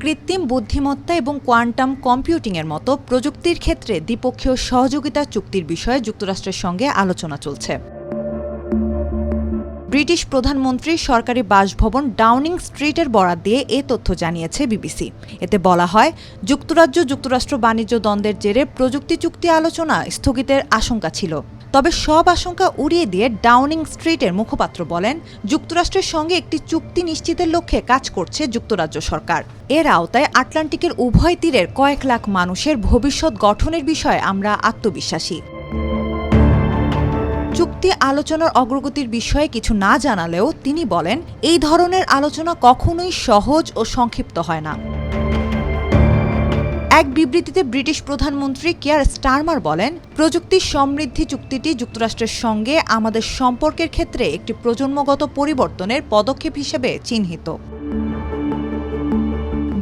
কৃত্রিম বুদ্ধিমত্তা এবং কোয়ান্টাম কম্পিউটিংয়ের মতো প্রযুক্তির ক্ষেত্রে দ্বিপক্ষীয় সহযোগিতা চুক্তির বিষয়ে যুক্তরাষ্ট্রের সঙ্গে আলোচনা চলছে। ব্রিটিশ প্রধানমন্ত্রী সরকারি বাসভবন ডাউনিং স্ট্রিটের বরাত দিয়ে এ তথ্য জানিয়েছে বিবিসি। এতে বলা হয়, যুক্তরাজ্য যুক্তরাষ্ট্র বাণিজ্য দ্বন্দ্বের জেরে প্রযুক্তি চুক্তি আলোচনা স্থগিতের আশঙ্কা ছিল। তবে সব আশঙ্কা উড়িয়ে দিয়ে ডাউনিং স্ট্রিটের মুখপাত্র বলেন, যুক্তরাষ্ট্রের সঙ্গে একটি চুক্তি নিশ্চিতের লক্ষ্যে কাজ করছে যুক্তরাজ্য সরকার। এর আওতায় আটলান্টিকের উভয় তীরের কয়েক লাখ মানুষের ভবিষ্যৎ গঠনের বিষয়ে আমরা আত্মবিশ্বাসী। চুক্তি আলোচনার অগ্রগতির বিষয়ে কিছু না জানালেও তিনি বলেন, এই ধরনের আলোচনা কখনোই সহজ ও সংক্ষিপ্ত হয় না। এক বিবৃতিতে ব্রিটিশ প্রধানমন্ত্রী কেয়ার স্টারমার বলেন, প্রযুক্তি সমৃদ্ধি চুক্তিটি যুক্তরাষ্ট্রের সঙ্গে আমাদের সম্পর্কের ক্ষেত্রে একটি প্রজন্মগত পরিবর্তনের পদক্ষেপ হিসেবে চিহ্নিত।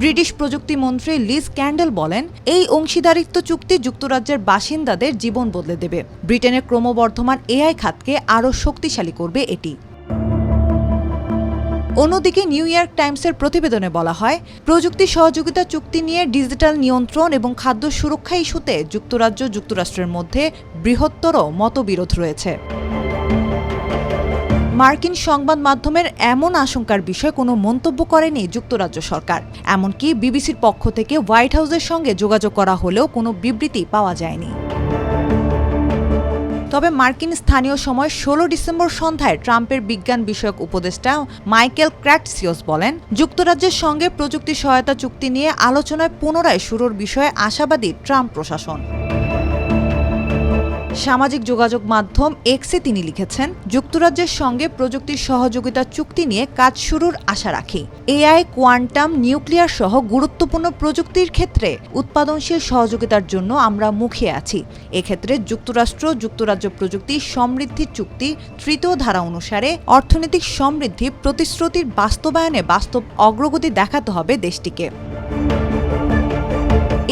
ব্রিটিশ প্রযুক্তিমন্ত্রী লিজ ক্যান্ডেল বলেন, এই অংশীদারিত্ব চুক্তি যুক্তরাজ্যের বাসিন্দাদের জীবন বদলে দেবে। ব্রিটেনের ক্রমবর্ধমান এআই খাতকে আরও শক্তিশালী করবে এটি। অন্যদিকে নিউ ইয়র্ক টাইমসের প্রতিবেদনে বলা হয়, প্রযুক্তি সহযোগিতা চুক্তি নিয়ে ডিজিটাল নিয়ন্ত্রণ এবং খাদ্য সুরক্ষা ইস্যুতে যুক্তরাজ্য যুক্তরাষ্ট্রের মধ্যে বৃহত্তর মতবিরোধ রয়েছে। মার্কিন সংবাদ মাধ্যমের এমন আশঙ্কার বিষয়ে কোনো মন্তব্য করেনি যুক্তরাজ্য সরকার। এমনকি বিবিসির পক্ষ থেকে হোয়াইট হাউসের সঙ্গে যোগাযোগ করা হলেও কোনো বিবৃতি পাওয়া যায়নি। তবে মার্কিন স্থানীয় সময় ষোলো ডিসেম্বর সন্ধ্যায় ট্রাম্পের বিজ্ঞান বিষয়ক উপদেষ্টা মাইকেল ক্র্যাটসিওস বলেন, যুক্তরাজ্যের সঙ্গে প্রযুক্তি সহায়তা চুক্তি নিয়ে আলোচনায় পুনরায় শুরুর বিষয়ে আশাবাদী ট্রাম্প প্রশাসন। সামাজিক যোগাযোগ মাধ্যম এক্সে তিনি লিখেছেন, যুক্তরাজ্যের সঙ্গে প্রযুক্তির সহযোগিতা চুক্তি নিয়ে কাজ শুরুর আশা রাখি। এআই, কোয়ান্টাম, নিউক্লিয়ার সহ গুরুত্বপূর্ণ প্রযুক্তির ক্ষেত্রে উৎপাদনশীল সহযোগিতার জন্য আমরা মুখিয়ে আছি। এক্ষেত্রে যুক্তরাষ্ট্র, যুক্তরাজ্য প্রযুক্তি সমৃদ্ধি চুক্তি তৃতীয় ধারা অনুসারে অর্থনৈতিক সমৃদ্ধি প্রতিশ্রুতির বাস্তবায়নে বাস্তব অগ্রগতি দেখাতে হবে দেশটিকে।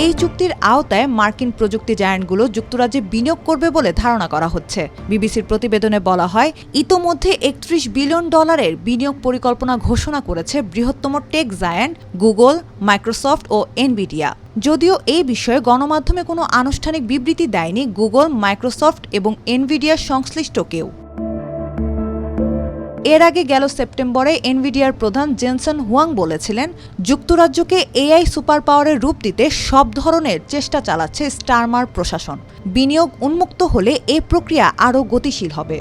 এই চুক্তির আওতায় মার্কিন প্রযুক্তি জায়ান্টগুলো যুক্তরাজ্যে বিনিয়োগ করবে বলে ধারণা করা হচ্ছে। বিবিসির প্রতিবেদনে বলা হয়, ইতোমধ্যে একত্রিশ বিলিয়ন ডলারের বিনিয়োগ পরিকল্পনা ঘোষণা করেছে বৃহত্তম টেক জায়ান্ট গুগল, মাইক্রোসফট ও এনবিডিয়া। যদিও এই বিষয়ে গণমাধ্যমে কোনো আনুষ্ঠানিক বিবৃতি দেয়নি গুগল, মাইক্রোসফট এবং এনভিডিয়ার সংশ্লিষ্ট কেউ। এর আগে গেল সেপ্টেম্বরে এনভিডিয়ার প্রধান জেনসন হুয়াং বলেছিলেন, যুক্তরাজ্যকে এআই সুপার পাওয়ারের রূপ দিতে সব ধরনের চেষ্টা চালাচ্ছে স্টারমার প্রশাসন। বিনিয়োগ উন্মুক্ত হলে এ প্রক্রিয়া আরও গতিশীল হবে।